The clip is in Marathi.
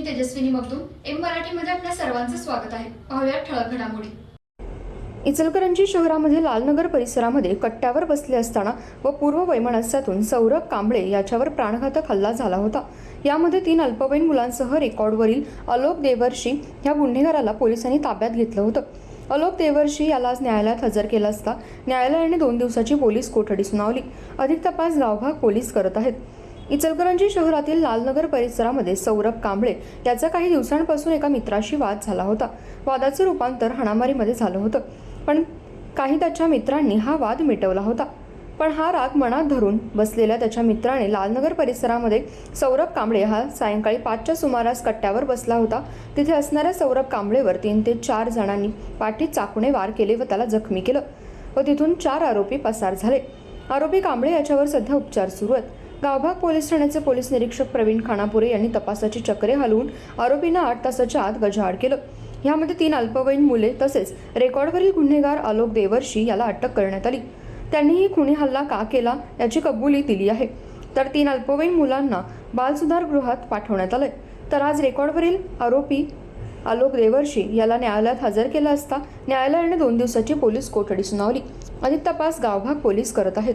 मी तेजस्विनी मगदूम एम मराठीमध्ये आपल्या सर्वांचं स्वागत आहे. पाहूया ठळक घडामोडी. इचलकरंजी शहरामध्ये लालनगर परिसरामध्ये कट्ट्यावर बसले असताना व पूर्व वैमनस्यातून सौरभ कांबळे याच्यावर प्राणघातक हल्ला झाला होता. यामध्ये तीन अल्पवयीन मुलांसह रेकॉर्डवरील अलोक देवर्षी ह्या गुन्हेगाराला पोलिसांनी ताब्यात घेतलं होतं. अलोक देवर्षी याला आज न्यायालयात हजर केला असता न्यायालयाने दोन दिवसाची पोलीस कोठडी सुनावली. अधिक तपास गावभाग पोलीस करत आहेत. इचलकरंजी शहरातील लालनगर परिसरामध्ये सौरभ कांबळे याचा काही दिवसांपासून एका मित्राशी वाद झाला होता. वादाचं रूपांतर हाणामारीमध्ये झालं होतं. पण काही त्याच्या मित्रांनी हा वाद मिटवला होता. पण हा राग मनात धरून बसलेल्या त्याच्या मित्राने लालनगर परिसरामध्ये सौरभ कांबळे हा सायंकाळी पाचच्या सुमारास कट्ट्यावर बसला होता. तिथे असणाऱ्या सौरभ कांबळेवर तीन ते चार जणांनी पाठीत चाकूने वार केले व त्याला जखमी केलं व तिथून चार आरोपी पसार झाले. आरोपी कांबळे याच्यावर सध्या उपचार सुरू आहेत. गावभाग पोलीस ठाण्याचे पोलीस निरीक्षक प्रवीण खानापुरे यांनी तपासाची चक्रे हलवून आरोपींना आठ तासाच्या आत गजाआड केलं. यामध्ये तीन अल्पवयीन मुले तसेच रेकॉर्डवरील गुन्हेगार आलोक देवर्षी याला अटक करण्यात आली. त्यांनीही खुणी खुनी हल्ला का केला याची कबुली दिली आहे. तर तीन अल्पवयीन मुलांना बालसुधार गृहात पाठवण्यात आलंय. तर आज रेकॉर्डवरील आरोपी आलोक देवर्षी याला न्यायालयात हजर केला असता न्यायालयाने दोन दिवसाची पोलीस कोठडी सुनावली. अधिक तपास गावभाग पोलीस करत आहेत.